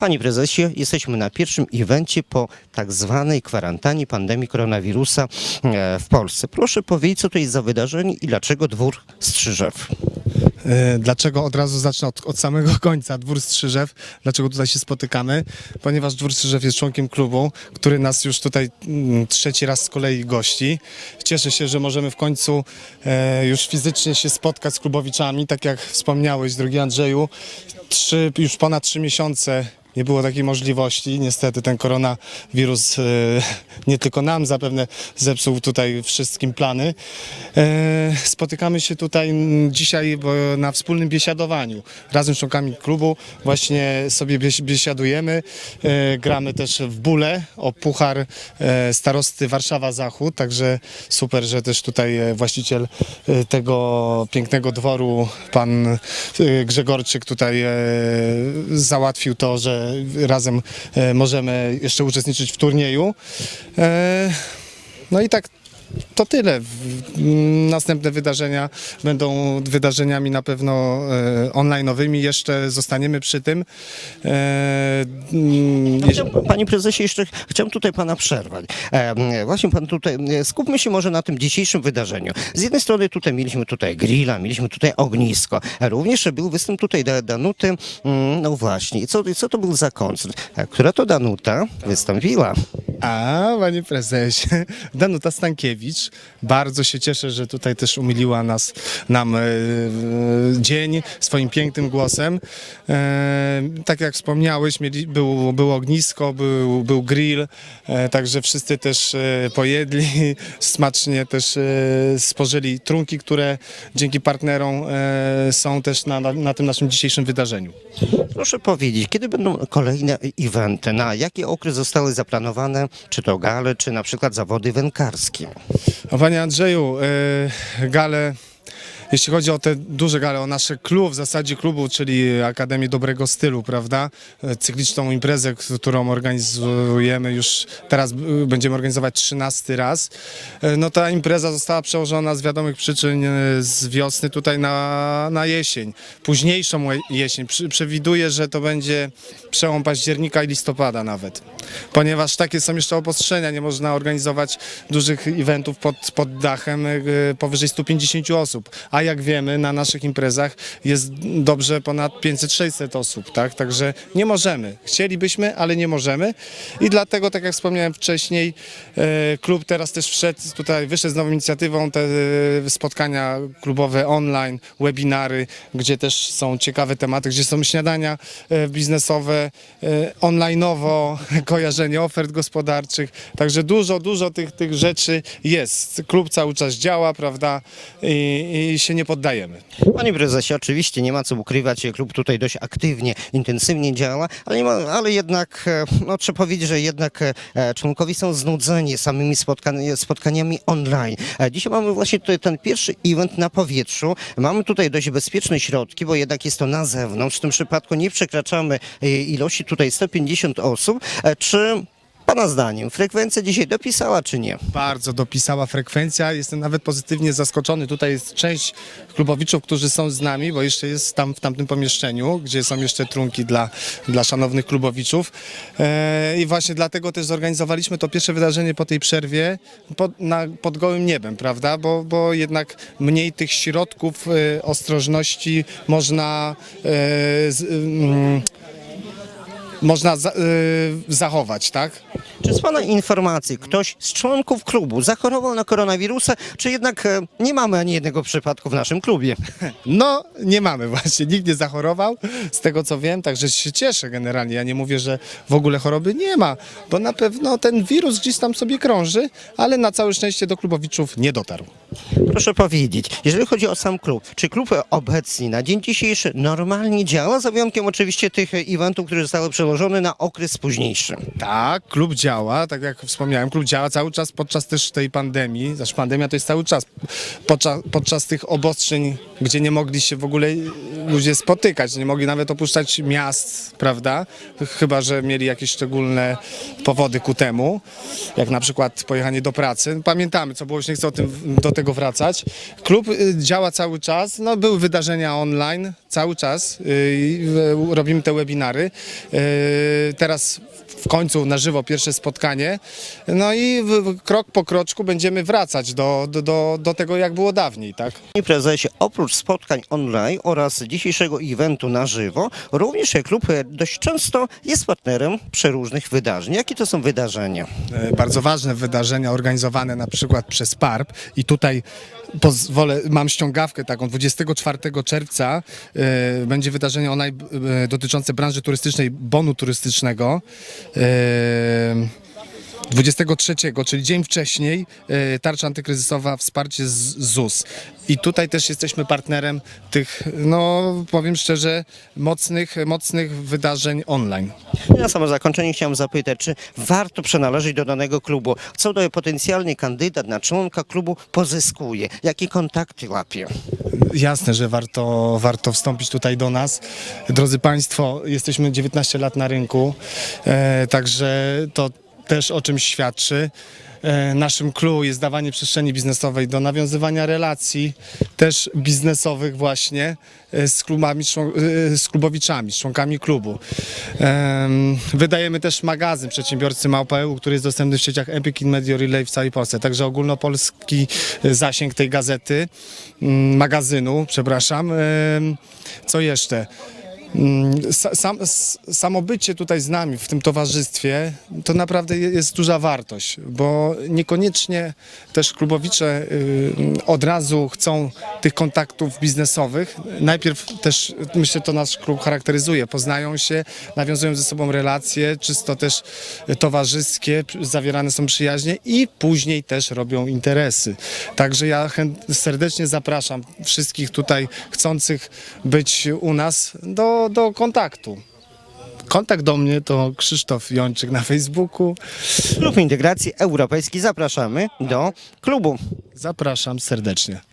Panie prezesie, jesteśmy na pierwszym evencie po tak zwanej kwarantannie pandemii koronawirusa e, w Polsce. Proszę powiedzieć, co to jest za wydarzenie i dlaczego dwór Strzyżew? E, Dlaczego od razu zacznę od, od samego końca? Dwór Strzyżew. Dlaczego tutaj się spotykamy? Ponieważ Dwór Strzyżew jest członkiem klubu, który nas już tutaj mm, trzeci raz z kolei gości. Cieszę się, że możemy w końcu e, już fizycznie się spotkać z klubowiczami. Tak jak wspomniałeś, drogi Andrzeju, trzy, już ponad trzy miesiące nie było takiej możliwości. Niestety ten koronawirus e, nie tylko nam zapewne zepsuł tutaj wszystkim plany. E, spotykamy się tutaj dzisiaj na wspólnym biesiadowaniu. Razem z członkami klubu właśnie sobie bies- biesiadujemy. E, gramy też w bóle o puchar starosty Warszawa Zachód, także super, że też tutaj właściciel tego pięknego dworu, pan Grzegorczyk tutaj załatwił to, że razem e, możemy jeszcze uczestniczyć w turnieju. E, No i tak to tyle. W- m, Następne wydarzenia będą wydarzeniami na pewno e, online'owymi. Jeszcze zostaniemy przy tym. E, Chciałem, Panie prezesie, jeszcze chciałem tutaj pana przerwać. E, właśnie pan tutaj, skupmy się może na tym dzisiejszym wydarzeniu. Z jednej strony tutaj mieliśmy tutaj grilla, mieliśmy tutaj ognisko. Również był występ tutaj Da- Danuty. Mm, No właśnie, I co, co to był za koncert? Która to Danuta wystąpiła? A, panie prezesie, Danuta Stankiewicz. Bardzo się cieszę, że tutaj też umiliła nas, nam e, e, dzień swoim pięknym głosem. E, tak jak wspomniałeś, mieli, był, było ognisko, był, był grill, e, także wszyscy też e, pojedli, smacznie też e, spożyli trunki, które dzięki partnerom e, są też na, na, na tym naszym dzisiejszym wydarzeniu. Proszę powiedzieć, kiedy będą kolejne eventy? Na jaki okres zostały zaplanowane? Czy to gale, czy na przykład zawody wędkarskie? No, Panie Andrzeju, e, gale, jeśli chodzi o te duże gale, o nasze klub, w zasadzie klubu, czyli Akademię Dobrego Stylu, prawda? E, Cykliczną imprezę, którą organizujemy już teraz e, będziemy organizować 13 raz. E, No ta impreza została przełożona z wiadomych przyczyn z wiosny tutaj na, na jesień, późniejszą je- jesień. Przewiduję, że to będzie przełom października i listopada nawet, ponieważ takie są jeszcze obostrzenia, nie można organizować dużych eventów pod, pod dachem powyżej 150 osób, a jak wiemy na naszych imprezach jest dobrze ponad 500-600 osób, tak? Także nie możemy. Chcielibyśmy, ale nie możemy i dlatego, tak jak wspomniałem wcześniej, e, klub teraz też wszedł tutaj, wyszedł z nową inicjatywą, te e, spotkania klubowe online, webinary, gdzie też są ciekawe tematy, gdzie są śniadania e, biznesowe, online'owo, kojarzenie ofert gospodarczych, także dużo, dużo tych, tych rzeczy jest. Klub cały czas działa, prawda, i, i się nie poddajemy. Panie prezesie, oczywiście nie ma co ukrywać, klub tutaj dość aktywnie, intensywnie działa, ale, ma, ale jednak, e, no, trzeba powiedzieć, że jednak e, członkowie są znudzeni samymi spotkani, spotkaniami online. E, Dzisiaj mamy właśnie tutaj ten pierwszy event na powietrzu. Mamy tutaj dość bezpieczne środki, bo jednak jest to na zewnątrz. W tym przypadku nie przekraczamy e, ilości tutaj 150 osób. E, Czy Pana zdaniem frekwencja dzisiaj dopisała, czy nie? Bardzo dopisała frekwencja. Jestem nawet pozytywnie zaskoczony. Tutaj jest część klubowiczów, którzy są z nami, bo jeszcze jest tam w tamtym pomieszczeniu, gdzie są jeszcze trunki dla, dla szanownych klubowiczów. E, I właśnie dlatego też zorganizowaliśmy to pierwsze wydarzenie po tej przerwie pod, na, pod gołym niebem, prawda? Bo, bo jednak mniej tych środków e, ostrożności można. E, z, mm, można za, zachować, tak? Czy z Pana informacji ktoś z członków klubu zachorował na koronawirusa, czy jednak e, nie mamy ani jednego przypadku w naszym klubie? No, nie mamy właśnie. Nikt nie zachorował, z tego co wiem, także się cieszę generalnie. Ja nie mówię, że w ogóle choroby nie ma, bo na pewno ten wirus gdzieś tam sobie krąży, ale na całe szczęście do klubowiczów nie dotarł. Proszę powiedzieć, jeżeli chodzi o sam klub, czy klub obecnie na dzień dzisiejszy normalnie działa, za wyjątkiem oczywiście tych eventów, które zostały przełożone na okres późniejszy? Tak, klub działa, tak jak wspomniałem, klub działa cały czas podczas też tej pandemii, znaczy pandemia to jest cały czas, podczas, podczas tych obostrzeń, gdzie nie mogli się w ogóle ludzie spotykać, nie mogli nawet opuszczać miast, prawda, chyba, że mieli jakieś szczególne powody ku temu, jak na przykład pojechanie do pracy. Pamiętamy, co było, już nie chcę o tym, do tego wracać. Klub y, działa cały czas, no były wydarzenia online, cały czas y, robimy te webinary. Y, teraz w końcu na żywo pierwsze spotkanie. No i krok po kroczku będziemy wracać do, do, do, tego, jak było dawniej, tak? Panie prezesie, oprócz spotkań online oraz dzisiejszego eventu na żywo, również klub dość często jest partnerem przeróżnych wydarzeń. Jakie to są wydarzenia? E, bardzo ważne wydarzenia organizowane na przykład przez PARP i tutaj pozwolę, mam ściągawkę taką, 24 czerwca e, będzie wydarzenie online e, dotyczące branży turystycznej, bonu turystycznego. E, 23, czyli dzień wcześniej, e, tarcza antykryzysowa, wsparcie z ZUS. I tutaj też jesteśmy partnerem tych, no powiem szczerze, mocnych, mocnych wydarzeń online. Na samo zakończenie chciałem zapytać, czy warto przynależeć do danego klubu? Co to potencjalny kandydat na członka klubu pozyskuje? Jakie kontakty łapie? Jasne, że warto, warto wstąpić tutaj do nas. Drodzy Państwo, jesteśmy 19 lat na rynku, e, także to też o czymś świadczy. E, naszym clue jest dawanie przestrzeni biznesowej do nawiązywania relacji, też biznesowych właśnie e, z klubami, e, z klubowiczami, z członkami klubu. Em, Wydajemy też magazyn Przedsiębiorcy Małpa.eu, który jest dostępny w sieciach Epic, Media Relay w całej Polsce. Także ogólnopolski zasięg tej gazety, mm, magazynu, przepraszam. Co jeszcze? Mm, sa- Sam, samo bycie tutaj z nami w tym towarzystwie to naprawdę je- jest duża wartość, bo niekoniecznie też klubowicze y, od razu chcą tych kontaktów biznesowych. Najpierw też myślę, to nasz klub charakteryzuje. Poznają się, nawiązują ze sobą relacje, czysto też towarzyskie, zawierane są przyjaźnie i później też robią interesy. Także ja serdecznie zapraszam wszystkich tutaj chcących być u nas do, do kontaktu. Kontakt do mnie to Krzysztof Jączyk na Facebooku. Klub Integracji Europejskiej zapraszamy do klubu. Zapraszam serdecznie.